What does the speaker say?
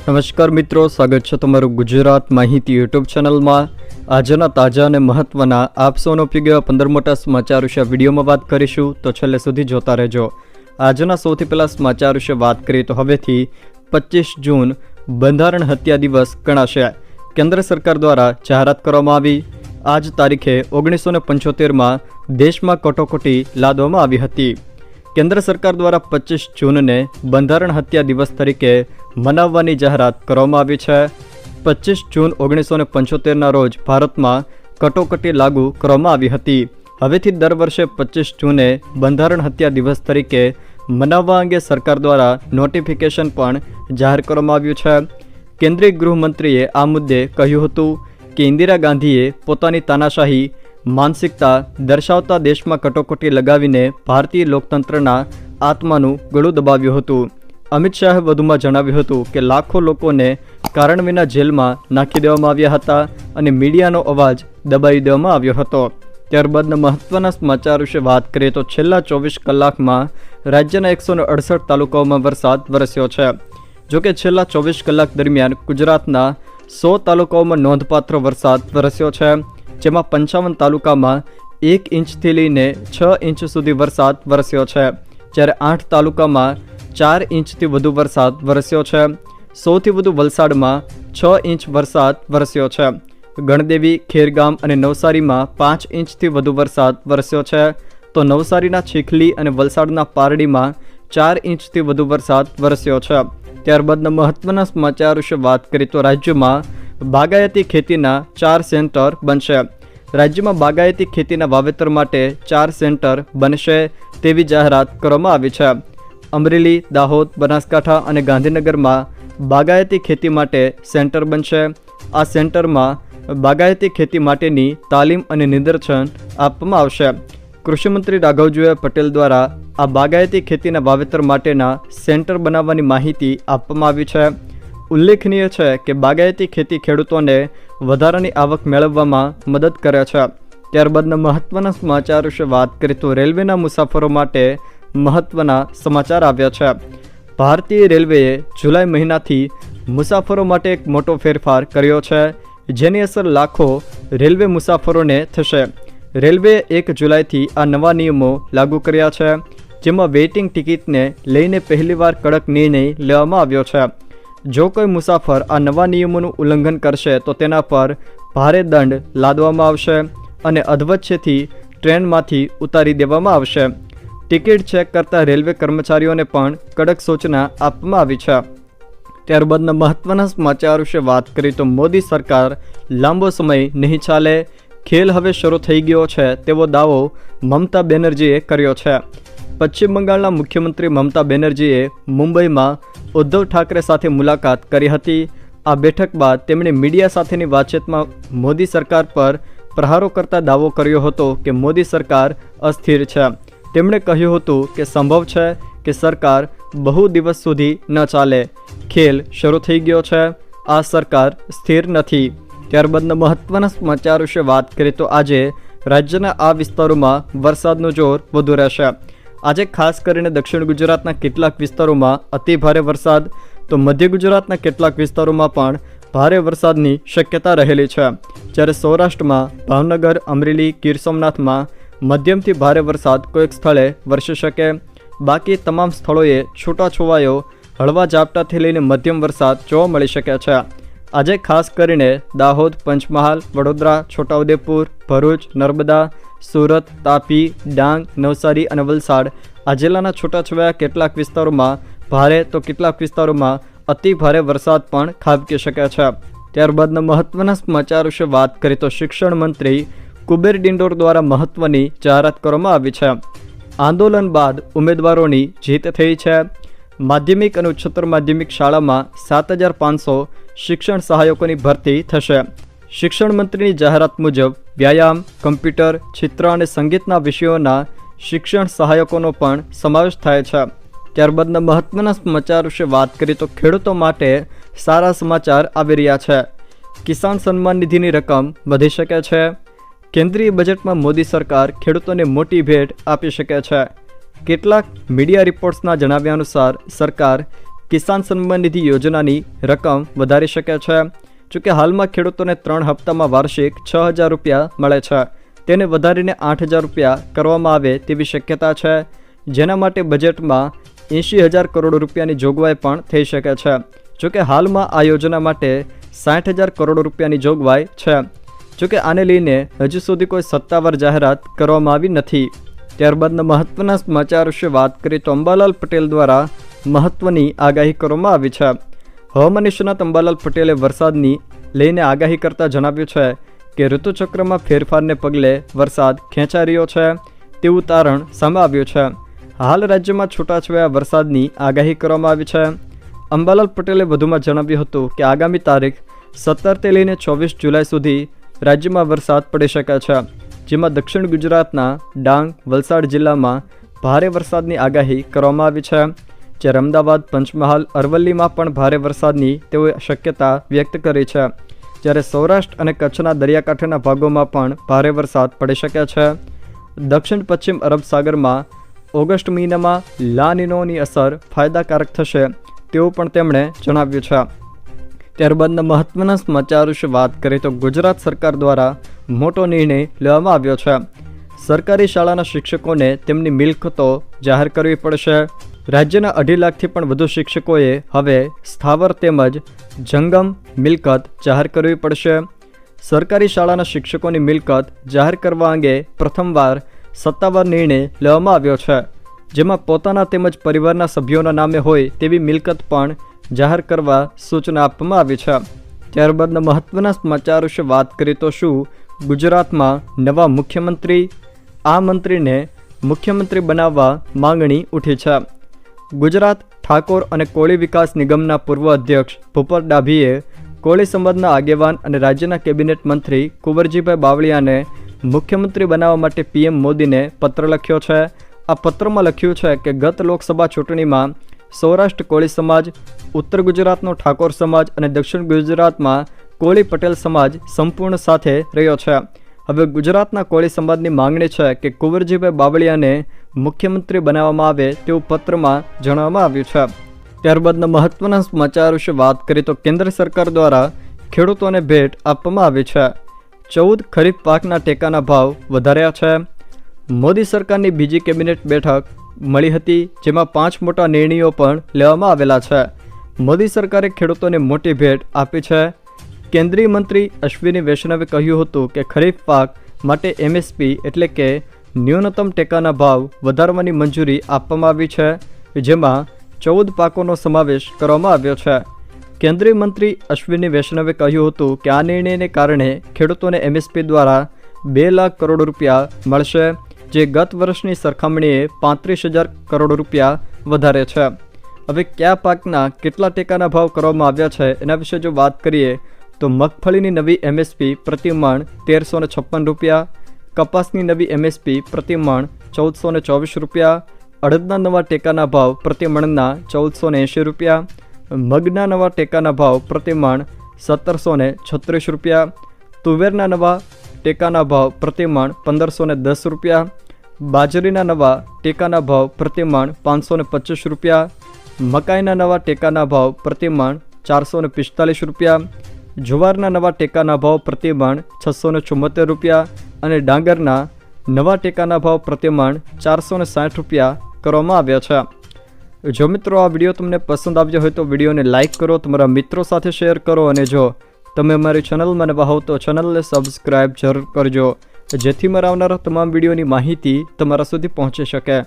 નમસ્કાર મિત્રો, સ્વાગત છે તમારું ગુજરાત માહિતી યુટ્યુબ ચેનલમાં. આજના તાજા અને મહત્વના આપસોનો એવા પંદર મોટા સમાચાર વિશે વિડીયોમાં વાત કરીશું. તો છેલ્લે સુધી જોતા રહેજો. આજના સૌથી પહેલાં સમાચાર વિશે વાત કરીએ તો હવેથી પચીસ જૂન બંધારણ હત્યા દિવસ ગણાશે. કેન્દ્ર સરકાર દ્વારા જાહેરાત કરવામાં આવી. આજ તારીખે ઓગણીસો ને પંચોતેરમાં દેશમાં કટોકટી લાદવામાં આવી હતી. કેન્દ્ર સરકાર દ્વારા પચીસ જૂનને બંધારણ હત્યા દિવસ તરીકે મનાવવાની જાહેરાત કરવામાં આવી છે. પચીસ જૂન ઓગણીસો ને પંચોતેરના રોજ ભારતમાં કટોકટી લાગુ કરવામાં આવી હતી. હવેથી દર વર્ષે પચીસ જૂને બંધારણ હત્યા દિવસ તરીકે મનાવવા અંગે સરકાર દ્વારા નોટિફિકેશન પણ જાહેર કરવામાં આવ્યું છે. કેન્દ્રીય ગૃહમંત્રીએ આ મુદ્દે કહ્યું હતું કે ઇન્દિરા ગાંધીએ પોતાની તાનાશાહી માનસિકતા દર્શાવતા દેશમાં કટોકટી લગાવીને ભારતીય લોકતંત્રના આત્માનું ગળું દબાવ્યું હતું. અમિત શાહે વધુમાં જણાવ્યું હતું કે, લાખો લોકોને કારણ વિના જેલમાં નાખી દેવામાં આવ્યા હતા અને મીડિયાનો અવાજ દબાવી દેવામાં આવ્યો હતો. ત્યારબાદના મહત્વના સમાચાર વિશે વાત કરીએ તો છેલ્લા ચોવીસ કલાકમાં રાજ્યના એકસો અડસઠ તાલુકાઓમાં વરસાદ વરસ્યો છે. જોકે છેલ્લા ચોવીસ કલાક દરમિયાન ગુજરાતના સો તાલુકાઓમાં નોંધપાત્ર વરસાદ વરસ્યો છે. જેમાં પંચાવન તાલુકામાં એક ઇંચથી લઈને છ ઇંચ સુધી વરસાદ વરસ્યો છે. જ્યારે આઠ તાલુકામાં ચાર ઇંચથી વધુ વરસાદ વરસ્યો છે. સૌથી વધુ વલસાડમાં છ ઇંચ વરસાદ વરસ્યો છે. ગણદેવી, ખેરગામ અને નવસારીમાં પાંચ ઇંચથી વધુ વરસાદ વરસ્યો છે. તો નવસારીના ચીખલી અને વલસાડના પારડીમાં ચાર ઇંચથી વધુ વરસાદ વરસ્યો છે. ત્યારબાદના મહત્વના સમાચાર વિશે વાત કરીએ તો રાજ્યમાં બાગાયતી ખેતીના ચાર સેન્ટર બનશે. રાજ્યમાં બાગાયતી ખેતીના વાવેતર માટે ચાર સેન્ટર બનશે તેવી જાહેરાત કરવામાં આવી છે. અમરેલી, દાહોદ, બનાસકાંઠા અને ગાંધીનગરમાં બાગાયતી ખેતી માટે સેન્ટર બનશે. આ સેન્ટરમાં બાગાયતી ખેતી માટેની તાલીમ અને નિદર્શન આપવામાં આવશે. કૃષિમંત્રી રાઘવજીભાઈ પટેલ દ્વારા આ બાગાયતી ખેતીના વાવેતર માટેના સેન્ટર બનાવવાની માહિતી આપવામાં આવી છે. ઉલ્લેખનીય છે કે બાગાયતી ખેતી ખેડૂતોને વધારાની આવક મેળવવામાં મદદ કરે છે. ત્યારબાદના મહત્વના સમાચાર વિશે વાત કરીએ તો રેલવેના મુસાફરો માટે મહત્વના સમાચાર આવ્યા છે. ભારતીય રેલવેએ જુલાઈ મહિનાથી મુસાફરો માટે એક મોટો ફેરફાર કર્યો છે, જેની અસર લાખો રેલવે મુસાફરોને થશે. રેલવેએ એક જુલાઈથી આ નવા નિયમો લાગુ કર્યા છે, જેમાં વેઇટિંગ ટિકિટને લઈને પહેલીવાર કડક નિર્ણય લેવામાં આવ્યો છે. જો કોઈ મુસાફર આ નવા નિયમોનું ઉલ્લંઘન કરશે, તો તેના પર ભારે દંડ લાદવામાં આવશે અને અધવચ્ચેથી ટ્રેનમાંથી ઉતારી દેવામાં આવશે. ટિકિટ ચેક કરતા રેલવે કર્મચારીઓને પણ કડક સૂચના આપવામાં આવી છે. ત્યારબાદના મહત્વના સમાચાર વિશે વાત કરી તો મોદી સરકાર લાંબો સમય નહીં ચાલે, ખેલ હવે શરૂ થઈ ગયો છે તેવો દાવો મમતા બેનર્જીએ કર્યો છે. પશ્ચિમ બંગાળના મુખ્યમંત્રી મમતા બેનર્જીએ મુંબઈમાં ઉદ્ધવ ઠાકરે સાથે મુલાકાત કરી હતી. આ બેઠક બાદ તેમણે મીડિયા સાથેની વાતચીતમાં મોદી સરકાર પર પ્રહારો કરતા દાવો કર્યો હતો કે મોદી સરકાર અસ્થિર છે. તેમણે કહ્યું હતું કે સંભવ છે કે સરકાર બહુ દિવસ સુધી ન ચાલે. ખેલ શરૂ થઈ ગયો છે. આ સરકાર સ્થિર નથી. ત્યારબાદના મહત્વના સમાચાર વિશે વાત કરીએ તો આજે રાજ્યના આ વિસ્તારોમાં વરસાદનું જોર વધુ રહેશે. આજે ખાસ કરીને દક્ષિણ ગુજરાતના કેટલાક વિસ્તારોમાં અતિ ભારે વરસાદ, તો મધ્ય ગુજરાતના કેટલાક વિસ્તારોમાં પણ ભારે વરસાદની શક્યતા રહેલી છે. જ્યારે સૌરાષ્ટ્રમાં, ભાવનગર, અમરેલી, ગીર સોમનાથમાં મધ્યમથી ભારે વરસાદ કોઈક સ્થળે વરસી શકે. બાકી તમામ સ્થળોએ છૂટાછવાયો હળવા ઝાપટાથી લઈને મધ્યમ વરસાદ જોવા મળી શકે છે. આજે ખાસ કરીને દાહોદ, પંચમહાલ, વડોદરા, છોટાઉદેપુર, ભરૂચ, નર્મદા સુરત, તાપી, ડાંગ, નવસારી અને વલસાડ. આ જિલ્લાના છૂટાછવાયા કેટલાક વિસ્તારોમાં ભારે તો કેટલાક વિસ્તારોમાં અતિ ભારે વરસાદ પણ ખાબકી શકે છે. ત્યારબાદના મહત્વના સમાચાર વિશે વાત કરીએ તો શિક્ષણ મંત્રી કુબેર ડિંડોર દ્વારા મહત્વની જાહેરાત કરવામાં આવી છે. આંદોલન બાદ ઉમેદવારોની જીત થઈ છે. માધ્યમિક અને ઉચ્ચતર માધ્યમિક શાળામાં સાત હજાર પાંચસો શિક્ષણ સહાયકોની ભરતી થશે. શિક્ષણ મંત્રીની જાહેરાત મુજબ વ્યાયામ, કમ્પ્યુટર, ચિત્ર અને સંગીતના વિષયોના શિક્ષણ સહાયકોનો પણ સમાવેશ થાય છે. ત્યારબાદના મહત્વના સમાચાર વિશે વાત કરીએ તો ખેડૂતો માટે સારા સમાચાર આવી રહ્યા છે. કિસાન સન્માન નિધિની રકમ વધી શકે છે. કેન્દ્રીય બજેટમાં મોદી સરકાર ખેડૂતોને મોટી ભેટ આપી શકે છે. કેટલાક મીડિયા રિપોર્ટ્સના જણાવ્યા અનુસાર સરકાર કિસાન સન્માન નિધિ યોજનાની રકમ વધારી શકે છે. જોકે હાલમાં ખેડૂતોને ત્રણ હપ્તામાં વાર્ષિક છ હજાર રૂપિયા મળે છે. તેને વધારીને આઠ હજાર રૂપિયા કરવામાં આવે તેવી શક્યતા છે. જેના માટે બજેટમાં એંશી હજાર કરોડ રૂપિયાની જોગવાઈ પણ થઈ શકે છે. જોકે હાલમાં આ યોજના માટે સાઠ હજાર કરોડ રૂપિયાની જોગવાઈ છે. જોકે આને લઈને હજુ સુધી કોઈ સત્તાવાર જાહેરાત કરવામાં આવી નથી. ત્યારબાદના મહત્વના સમાચાર વિશે વાત કરીએ તો અંબાલાલ પટેલ દ્વારા મહત્વની આગાહી કરવામાં આવી છે. હવામાન નિષ્ણાત અંબાલાલ પટેલે વરસાદની લઈને આગાહી કરતા જણાવ્યું છે કે ઋતુચક્રમાં ફેરફારને પગલે વરસાદ ખેંચાઈ રહ્યો છે તેવું તારણ સામે આવ્યું છે. હાલ રાજ્યમાં છૂટાછવાયા વરસાદની આગાહી કરવામાં આવી છે. અંબાલાલ પટેલે વધુમાં જણાવ્યું હતું કે આગામી તારીખ સત્તરથી લઈને ચોવીસ જુલાઈ સુધી રાજ્યમાં વરસાદ પડી શકે છે, જેમાં દક્ષિણ ગુજરાતના ડાંગ, વલસાડ જિલ્લામાં ભારે વરસાદની આગાહી કરવામાં આવી છે. જ્યારે અમદાવાદ, પંચમહાલ, અરવલ્લીમાં પણ ભારે વરસાદની તેઓએ શક્યતા વ્યક્ત કરી છે. જ્યારે સૌરાષ્ટ્ર અને કચ્છના દરિયાકાંઠાના ભાગોમાં પણ ભારે વરસાદ પડી શકે છે. દક્ષિણ પશ્ચિમ અરબ સાગરમાં ઓગસ્ટ મહિનામાં લાનિનોની અસર ફાયદાકારક થશે, તેવું પણ તેમણે જણાવ્યું છે. ત્યારબાદના મહત્વના સમાચાર વિશે વાત કરીએ તો ગુજરાત સરકાર દ્વારા મોટો નિર્ણય લેવામાં આવ્યો છે. સરકારી શાળાના શિક્ષકોને તેમની મિલકતો જાહેર કરવી પડશે. રાજ્યના અઢી લાખથી પણ વધુ શિક્ષકોએ હવે સ્થાવર તેમજ જંગમ મિલકત જાહેર કરવી પડશે. સરકારી શાળાના શિક્ષકોની મિલકત જાહેર કરવા અંગે પ્રથમવાર સત્તાવાર નિર્ણય લેવામાં આવ્યો છે, જેમાં પોતાના તેમજ પરિવારના સભ્યોના નામે હોય તેવી મિલકત પણ જાહેર કરવા સૂચના આપવામાં આવી છે. ત્યારબાદના મહત્વના સમાચાર વિશે વાત કરીએ તો શું? ગુજરાતમાં નવા મુખ્યમંત્રી, આ મંત્રીને મુખ્યમંત્રી બનાવવા માંગણી ઉઠી છે. ગુજરાત ઠાકોર અને કોળી વિકાસ નિગમના પૂર્વ અધ્યક્ષ ભૂપર ડાભીએ કોળી સમાજના આગેવાન અને રાજ્યના કેબિનેટ મંત્રી કુંવરજીભાઈ બાવળિયાને મુખ્યમંત્રી બનાવવા માટે પીએમ મોદીને પત્ર લખ્યો છે. આ પત્રમાં લખ્યું છે કે ગત લોકસભા ચૂંટણીમાં સૌરાષ્ટ્ર કોળી સમાજ, ઉત્તર ગુજરાતનો ઠાકોર સમાજ અને દક્ષિણ ગુજરાતમાં કોળી પટેલ સમાજ સંપૂર્ણ સાથે રહ્યો છે. હવે ગુજરાતના કોળી સમાજની માંગણી છે કે કુંવરજીભાઈ બાવળિયાને મુખ્યમંત્રી બનાવવામાં આવે તેવું પત્રમાં જણાવવામાં આવ્યું છે. ત્યારબાદના મહત્વના સમાચાર વિશે વાત કરીએ તો કેન્દ્ર સરકાર દ્વારા ખેડૂતોને ભેટ આપવામાં આવી છે. ચૌદ ખરીફ પાકના ટેકાના ભાવ વધાર્યા છે. મોદી સરકારની બીજી કેબિનેટ બેઠક મળી હતી, જેમાં પાંચ મોટા નિર્ણયો પણ લેવામાં આવેલા છે. મોદી સરકારે ખેડૂતોને મોટી ભેટ આપી છે. કેન્દ્રીય મંત્રી અશ્વિની વૈષ્ણવે કહ્યું હતું કે ખરીફ પાક માટે એમએસપી એટલે કે ન્યૂનતમ ટેકાના ભાવ વધારવાની મંજૂરી આપવામાં આવી છે, જેમાં ચૌદ પાકોનો સમાવેશ કરવામાં આવ્યો છે. કેન્દ્રીય મંત્રી અશ્વિની વૈષ્ણવે કહ્યું હતું કે આ નિર્ણયને કારણે ખેડૂતોને એમએસપી દ્વારા બે લાખ કરોડ રૂપિયા મળશે, જે ગત વર્ષની સરખામણીએ પાંત્રીસ હજાર કરોડ રૂપિયા વધારે છે. હવે કયા પાકના કેટલા ટેકાના ભાવ કરવામાં આવ્યા છે એના વિશે જો વાત કરીએ તો મગફળીની નવી એમએસપી પ્રતિમણ તેરસો છપ્પન રૂપિયા, કપાસની નવી એમએસપી પ્રતિમણ ચૌદસો ને ચોવીસ રૂપિયા, અડદના નવા ટેકાના ભાવ પ્રતિમણના ચૌદસો ને એંશી રૂપિયા, મગના નવા ટેકાના ભાવ પ્રતિમણ સત્તરસો ને છત્રીસ રૂપિયા, તુવેરના નવા ટેકાના ભાવ પ્રતિમણ પંદરસો ને દસ રૂપિયા, બાજરીના નવા ટેકાના ભાવ પ્રતિમણ પાંચસો ને પચીસ રૂપિયા, મકાઈના નવા ટેકાના ભાવ પ્રતિમણ ચારસો ને પિસ્તાલીસ રૂપિયા જુવારના નવા ટેકાના ભાવ પ્રતિમણ છસો ને ચુમ્મોતેર રૂપિયા અને ડાંગરના નવા ટેકાના ભાવ પ્રતિમણ ચારસો ને સાઠ રૂપિયા કરવામાં આવ્યા છે. જો મિત્રો આ વીડિયો તમને પસંદ આવ્યો હોય તો વિડીયોને લાઇક કરો, તમારા મિત્રો સાથે શેર કરો અને જો તમે અમારી ચેનલમાં નવા હોવ તો ચેનલને સબસ્ક્રાઈબ જરૂર કરજો, જેથી મારા આવનારા તમામ વિડીયોની માહિતી તમારા સુધી પહોંચી શકે.